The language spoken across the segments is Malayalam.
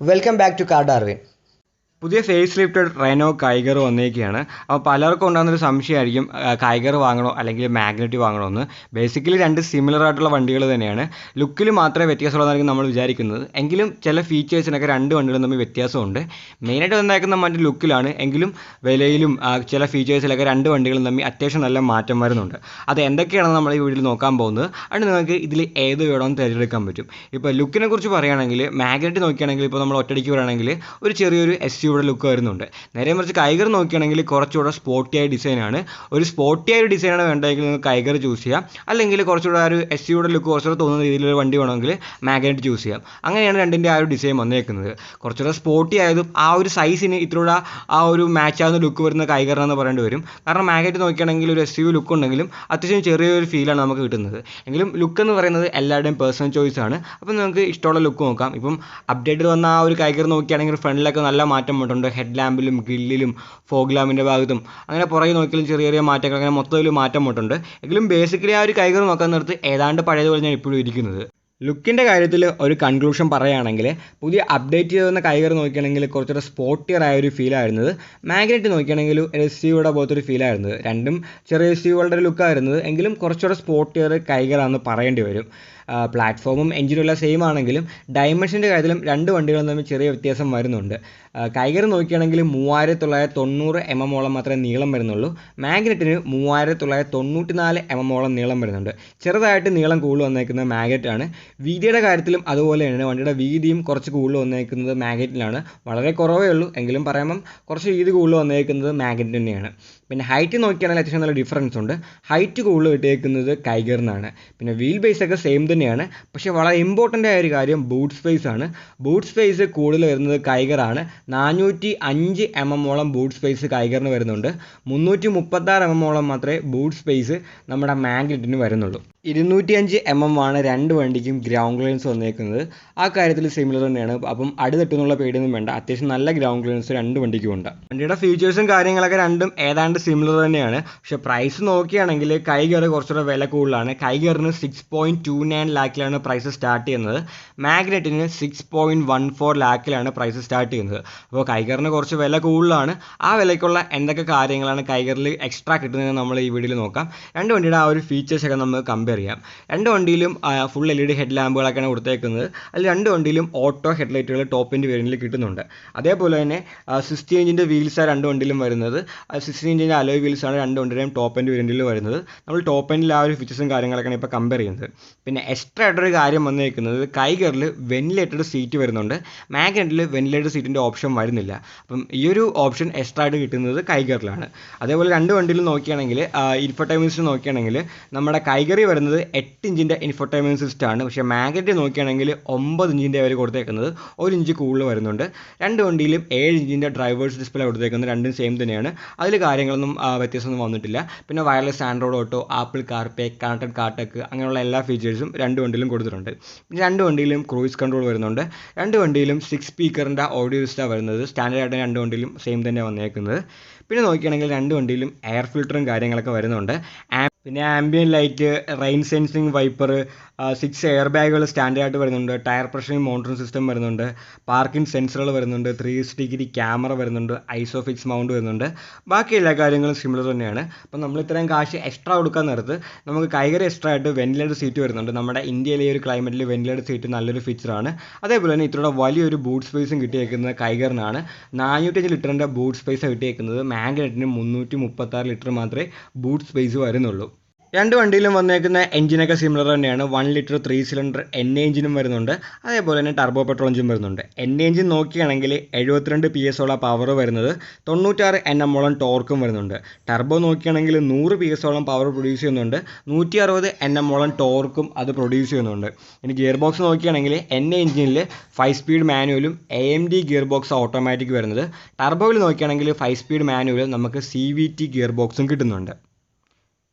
Welcome back to car Darwin പുതിയ ഫേസ് ലിഫ്റ്റഡ് റെനോ കൈഗർ വന്നേക്കുകയാണ് അപ്പോൾ പലർക്കും ഉണ്ടാകുന്ന ഉണ്ടാകുന്നൊരു സംശയമായിരിക്കും കൈഗർ വാങ്ങണോ അല്ലെങ്കിൽ മാഗ്നറ്റ് വാങ്ങണോ എന്ന്. ബേസിക്കലി രണ്ട് സിമിലർ ആയിട്ടുള്ള വണ്ടികൾ തന്നെയാണ്. ലുക്കിൽ മാത്രമേ വ്യത്യാസമുള്ളതായിരിക്കും നമ്മൾ വിചാരിക്കുന്നത്. എങ്കിലും ചില ഫീച്ചേഴ്സിനൊക്കെ രണ്ട് വണ്ടികളും തമ്മിൽ വ്യത്യാസമുണ്ട്. മെയിനായിട്ട് വന്നേക്കുന്ന മറ്റു ലുക്കിലാണ് എങ്കിലും വിലയിലും ചില ഫീച്ചേഴ്സിലൊക്കെ രണ്ട് വണ്ടികളും തമ്മിൽ അത്യാവശ്യം നല്ല മാറ്റം വരുന്നുണ്ട്. അത് എന്തൊക്കെയാണെന്ന് നമ്മൾ ഈ വീഡിയോയിൽ നോക്കാൻ പോകുന്നത്. അത് നിങ്ങൾക്ക് ഇതിൽ ഏത് വേണമെന്ന് തിരഞ്ഞെടുക്കാൻ പറ്റും. ഇപ്പോൾ ലുക്കിനെ കുറിച്ച് പറയുകയാണെങ്കിൽ മാഗ്നറ്റ് നോക്കുകയാണെങ്കിൽ ഇപ്പോൾ നമ്മൾ ഒറ്റടിക്ക് പറയുകയാണെങ്കിൽ ഒരു ചെറിയൊരു എസ് യുടെ ലുക്ക് വരുന്നുണ്ട്. നേരെ മറിച്ച് കൈഗർ നോക്കുകയാണെങ്കിൽ കുറച്ചുകൂടെ സ്പോട്ടിയായ ഡിസൈനാണ് ഒരു സ്പോട്ടിയായ ഒരു ഡിസൈനാണ് വേണ്ടതെങ്കിൽ നിങ്ങൾക്ക് കൈഗർ ചൂസ് ചെയ്യാം. അല്ലെങ്കിൽ കുറച്ചുകൂടെ ആ ഒരു എസ് യുടെ ലുക്ക് കുറച്ചുകൂടെ തോന്നുന്ന രീതിയിലുള്ള വണ്ടി വേണമെങ്കിൽ മാഗ്നറ്റ് ചൂസ് ചെയ്യാം. അങ്ങനെയാണ് രണ്ടിന്റെ ആ ഒരു ഡിസൈൻ വന്നേക്കുന്നത്. കുറച്ചുകൂടെ സ്പോർട്ടി ആയതും ആ ഒരു സൈസിന് ഇത്രയുള്ള ആ ഒരു മാച്ച് ആവുന്ന ലുക്ക് വരുന്ന കൈഗറാണെന്ന് പറയേണ്ടി വരും. കാരണം മാഗ്നറ്റ് നോക്കുകയാണെങ്കിൽ ഒരു എസ് യു ലുക്ക് ഉണ്ടെങ്കിലും അത്യാവശ്യം ചെറിയൊരു ഫീലാണ് നമുക്ക് കിട്ടുന്നത്. എങ്കിലും ലുക്ക് എന്ന് പറയുന്നത് എല്ലാവരുടെയും പേഴ്സണൽ ചോയ്സ് ആണ്. അപ്പം നിങ്ങൾക്ക് ഇഷ്ടമുള്ള ലുക്ക് നോക്കാം. ഇപ്പം അപ്ഡേറ്റ് വന്ന ആ ഒരു കൈകർ നോക്കുകയാണെങ്കിൽ ഫ്രണ്ടിലൊക്കെ നല്ല മാറ്റം വന്നിട്ടുണ്ട്. ഹെഡ് ലാമ്പിലും ഗ്രില്ലിലും ഫോഗ് ലാമ്പിന്റെ ഭാഗത്തും. അങ്ങനെ പുറകെ നോക്കിയാലും ചെറിയ ചെറിയ മാറ്റങ്ങൾ അങ്ങനെ മൊത്തത്തിൽ മാറ്റം വന്നിട്ടുണ്ട്. എങ്കിലും ബേസിക്കലി ആ ഒരു കൈകൾ നോക്കാൻ നിർത്തി ഏതാണ്ട് പഴയതുപോലെ ഞാൻ ഇപ്പോഴും ഇരിക്കുന്നത്. ലുക്കിന്റെ കാര്യത്തിൽ ഒരു കൺക്ലൂഷൻ പറയുകയാണെങ്കിൽ പുതിയ അപ്ഡേറ്റ് ചെയ്തുവന്ന കൈകർ നോക്കുകയാണെങ്കിൽ കുറച്ചുകൂടെ സ്പോർട്ടിയർ ആയ ഒരു ഫീൽ ആയിരുന്നത്. മാഗ്നറ്റ് നോക്കുകയാണെങ്കിൽ എസ് സിയുടെ പോലത്തൊരു ഫീൽ ആയിരുന്നത്. രണ്ടും ചെറിയ എസ് സികളുടെ ഒരു ലുക്കായിരുന്നത് എങ്കിലും കുറച്ചുകൂടെ സ്പോർട്ടിയർ കൈകറാണെന്ന് പറയേണ്ടി വരും. പ്ലാറ്റ്ഫോമും എൻജിനും എല്ലാം സെയിം ആണെങ്കിലും ഡയമെൻഷന്റെ കാര്യത്തിലും രണ്ട് വണ്ടികളും തമ്മിൽ ചെറിയ വ്യത്യാസം വരുന്നുണ്ട്. കൈകർ നോക്കുകയാണെങ്കിൽ മൂവായിരത്തി തൊള്ളായിരത്തി തൊണ്ണൂറ് എം എം ഓളം മാത്രമേ നീളം വരുന്നുള്ളൂ. മാഗ്നറ്റിന് മൂവായിരത്തി തൊള്ളായിരത്തി തൊണ്ണൂറ്റി നാല് എം എം ഓളം നീളം വരുന്നുണ്ട്. ചെറുതായിട്ട് നീളം കൂടുതൽ വന്നേക്കുന്നത് മാഗ്നറ്റാണ് വീതിയുടെ കാര്യത്തിലും അതുപോലെ തന്നെ വണ്ടിയുടെ വീതിയും കുറച്ച് കൂടുതൽ വന്നേക്കുന്നത് മാഗ്നറ്റിലാണ് വളരെ കുറവേ ഉള്ളൂ. എങ്കിലും പറയുമ്പം കുറച്ച് വീതി കൂടുതൽ വന്നേക്കുന്നത് മാഗ്നറ്റ് തന്നെയാണ്. പിന്നെ ഹൈറ്റ് നോക്കിയാണെങ്കിൽ അത്യാവശ്യം നല്ല ഡിഫറൻസ് ഉണ്ട്. ഹൈറ്റ് കൂടുതൽ കിട്ടിയേക്കുന്നത് കൈഗറിനാണ് പിന്നെ വീൽ ബേസൊക്കെ സെയിം തന്നെയാണ്. പക്ഷേ വളരെ ഇമ്പോർട്ടന്റ് ആയ ഒരു കാര്യം ബൂട്ട് സ്പേസ് ആണ്. ബൂട്ട് സ്പേസ് കൂടുതൽ വരുന്നത് കൈഗറാണ് നാനൂറ്റി അഞ്ച് എം ഓളം ബൂട്ട് സ്പേസ് കൈഗറിന് വരുന്നുണ്ട്. മുന്നൂറ്റി മുപ്പത്താറ് എം എം ഓളം മാത്രമേ ബൂട്ട് സ്പേസ് നമ്മുടെ മാഗ്നറ്റിന് വരുന്നുള്ളൂ. ഇരുന്നൂറ്റി അഞ്ച് എം എം ആണ് രണ്ട് വണ്ടിക്കും ഗ്രൗണ്ട് ക്ലിയറൻസ് വന്നേക്കുന്നത്. ആ കാര്യത്തിൽ സിമിലർ തന്നെയാണ്. അപ്പം അടി തട്ടുന്നുള്ള പേടിയൊന്നും വേണ്ട. അത്യാവശ്യം നല്ല ഗ്രൗണ്ട് ക്ലിയറൻസ് രണ്ട് വണ്ടിക്കും ഉണ്ട്. വണ്ടിയുടെ ഫീച്ചേഴ്സും കാര്യങ്ങളൊക്കെ രണ്ടും ഏതാണ്ട് സിമിലർ തന്നെയാണ്. പക്ഷേ പ്രൈസ് നോക്കുകയാണെങ്കിൽ കൈകയറ് കുറച്ചുകൂടെ വില കൂടുതലാണ്. കൈകയറിന് സിക്സ് പോയിന്റ് ടു നയൻ ലാക്കിലാണ് പ്രൈസ് സ്റ്റാർട്ട് ചെയ്യുന്നത്. മാഗ്നറ്റിന് സിക്സ് പോയിന്റ് വൺ ഫോർ ലാക്കിലാണ് പ്രൈസ് സ്റ്റാർട്ട് ചെയ്യുന്നത്. അപ്പോൾ കൈകറിന് കുറച്ച് വില കൂടുതലാണ്. ആ വിലയ്ക്കുള്ള എന്തൊക്കെ കാര്യങ്ങളാണ് കൈകറിൽ എക്സ്ട്രാ കിട്ടുന്നതെന്ന് നമ്മൾ ഈ വീഡിയോയിൽ നോക്കാം. രണ്ട് വണ്ടിയുടെ ആ ഒരു ഫീച്ചേഴ്സൊക്കെ നമുക്ക് കമ്പയർ ചെയ്യാം. രണ്ട് വണ്ടിയിലും full L E D head ലാമ്പുകളൊക്കെയാണ് കൊടുത്തേക്കുന്നത്. അതിൽ രണ്ട് വണ്ടിയിലും ഓട്ടോ ഹെഡ്ലൈറ്റുകൾ ടോപ്പിന്റെ വേരിയന്റിൽ കിട്ടുന്നുണ്ട്. അതേപോലെ തന്നെ സിക്സ്റ്റി ഇഞ്ചിന്റെ വീൽസാണ് രണ്ട് വണ്ടിയിലും വരുന്നത്. സിക്സ്റ്റി ഇഞ്ചിന്റെ അലോയ് വീൽസാണ് രണ്ട് വണ്ടിയുടെയും ടോപ്പ് എൻഡ് വേരിയന്റിൽ വരുന്നത്. നമ്മൾ ടോപ്പ് ആ ഒരു ഫീച്ചേഴ്സും കാര്യങ്ങളൊക്കെയാണ് ഇപ്പോൾ കമ്പയർ ചെയ്യുന്നത്. പിന്നെ എക്സ്ട്രാ ആയിട്ടൊരു കാര്യം വന്നേക്കുന്നത് കൈകറിൽ വെന്റിലേറ്റഡ് സീറ്റ് വരുന്നുണ്ട്. മാഗ്നറ്റിൽ വെന്റിലേറ്റഡ് സീറ്റിന്റെ ഓപ്ഷൻ വരുന്നില്ല. അപ്പം ഈ ഒരു ഓപ്ഷൻ എക്സ്ട്രാ ആയിട്ട് കിട്ടുന്നത് കൈകറിലാണ്. അതേപോലെ രണ്ട് വണ്ടിയിലും നോക്കുകയാണെങ്കിൽ ഇൻഫർടൈൻമെന്റ് നോക്കുകയാണെങ്കിൽ നമ്മുടെ കൈകറി വരുന്നത് എട്ട് ഇഞ്ചിന്റെ ഇൻഫർടൈൻമെന്റ് സിസ്റ്റം ആണ്. പക്ഷേ മാഗ്നറ്റ് നോക്കുകയാണെങ്കിൽ ഒമ്പത് ഇഞ്ചിന്റെ അവർ കൊടുത്തേക്കുന്നത് ഒരു ഇഞ്ച് കൂടുതൽ വരുന്നുണ്ട്. രണ്ട് വണ്ടിയിലും ഏഴ് ഇഞ്ചിന്റെ ഡ്രൈവേഴ്സ് ഡിസ്പ്ലേ കൊടുത്തേക്കുന്നത് രണ്ടും സെയിം തന്നെയാണ്. അതിൽ കാര്യങ്ങളൊന്നും വ്യത്യാസമൊന്നും വന്നിട്ടില്ല. പിന്നെ wireless Android auto Apple CarPlay connected car tech അങ്ങനെയുള്ള എല്ലാ ഫീച്ചേഴ്സും രണ്ട് വണ്ടിയിലും കൊടുത്തിട്ടുണ്ട്. രണ്ട് വണ്ടിയിലും ക്രൂയിസ് കൺട്രോൾ വരുന്നുണ്ട്. രണ്ട് വണ്ടിയിലും സിക്സ് സ്പീക്കറിന്റെ ഓഡിയോ സിസ്റ്റം വരുന്നത്. സ്റ്റാൻഡേർഡ് ആയിട്ട് രണ്ട് വണ്ടിയിലും സെയിം തന്നെ വന്നേക്കുന്നത്. പിന്നെ നോക്കുകയാണെങ്കിൽ രണ്ട് വണ്ടിയിലും എയർ ഫിൽറ്ററും കാര്യങ്ങളൊക്കെ വരുന്നുണ്ട്. പിന്നെ ambient light rain sensing wiper six air ബാഗുകൾ സ്റ്റാൻഡേർഡ് ആയിട്ട് വരുന്നുണ്ട്. ടയർ പ്രഷറിംഗ് മോണിറ്ററിംഗ് സിസ്റ്റം വരുന്നുണ്ട്. പാർക്കിംഗ് സെൻസറുകൾ വരുന്നുണ്ട്. ത്രീ ഡിഗ്രി ക്യാമറ വരുന്നുണ്ട്. ഐസോഫിക്സ് മൗണ്ട് വരുന്നുണ്ട്. ബാക്കി എല്ലാ കാര്യങ്ങളും സിമിലർ തന്നെയാണ്. അപ്പം നമ്മൾ ഇത്രയും കാശ് എക്സ്ട്രാ കൊടുക്കാൻ നേരത്ത് നമുക്ക് കൈകര എക്സ്ട്രാ ആയിട്ട് വെന്റിലേറ്റർ സീറ്റ് വരുന്നുണ്ട്. നമ്മുടെ ഇന്ത്യയിലെ ഈ ഒരു ക്ലൈമറ്റിൽ വെന്റിലേറ്റർ സീറ്റ് നല്ലൊരു ഫീച്ചറാണ് അതേപോലെ തന്നെ ഇത്രയുടെ വലിയൊരു ബൂട്ട് സ്പേസും കിട്ടിയേക്കുന്നത് കൈകറിനാണ് നാനൂറ്റഞ്ച് ലിറ്ററിന്റെ ബൂട്ട് സ്പേസ് കിട്ടിയേക്കുന്നത്. മാഗ്നറ്റിന് മുന്നൂറ്റി മുപ്പത്താറ് ലിറ്റർ മാത്രമേ ബൂട്ട് സ്പേസ് വരുന്നുള്ളൂ. രണ്ട് വണ്ടിയിലും വന്നേക്കുന്ന എഞ്ചിനൊക്കെ സിമിലർ തന്നെയാണ്. One litre three cylinder N എഞ്ചിനും വരുന്നുണ്ട്. അതേപോലെ തന്നെ ടർബോ പെട്രോൾ എഞ്ചിനും വരുന്നുണ്ട്. എൻ എഞ്ചിൻ നോക്കുകയാണെങ്കിൽ എഴുപത്തിരണ്ട് പി എസ് ഓളം പവർ വരുന്നത് തൊണ്ണൂറ്റാറ് എൻ എമ്മോളം ടോർക്കും വരുന്നുണ്ട്. ടർബോ നോക്കുകയാണെങ്കിൽ നൂറ് പി എസ് ഓളം പവർ പ്രൊഡ്യൂസ് ചെയ്യുന്നുണ്ട്. നൂറ്റി അറുപത് എൻ എമ്മോളം ടോർക്കും അത് പ്രൊഡ്യൂസ് ചെയ്യുന്നുണ്ട്. ഇനി ഗിയർ ബോക്സ് നോക്കുകയാണെങ്കിൽ എൻ എഞ്ചിനിൽ five speed മാനുവലും A M T gear box automatic വരുന്നത്. ടർബോയിൽ നോക്കുകയാണെങ്കിൽ ഫൈവ് സ്പീഡ് മാനുവലും നമുക്ക് സി വി ടി ഗിയർ ബോക്സും കിട്ടുന്നുണ്ട്.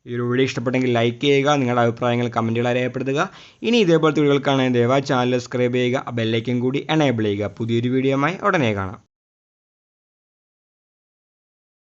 ഈ ഒരു വീഡിയോ ഇഷ്ടപ്പെട്ടെങ്കിൽ ലൈക്ക് ചെയ്യുക നിങ്ങളുടെ അഭിപ്രായങ്ങൾ കമന്റുകളായി രേഖപ്പെടുത്തുക ഇനി ഇതേപോലത്തെ കാണാൻ ദയവായി ചാനൽ സബ്സ്ക്രൈബ് ചെയ്യുക ബെല്ലൈക്കൻ കൂടി എനേബിൾ ചെയ്യുക. പുതിയൊരു വീഡിയോയുമായി ഉടനെ കാണാം.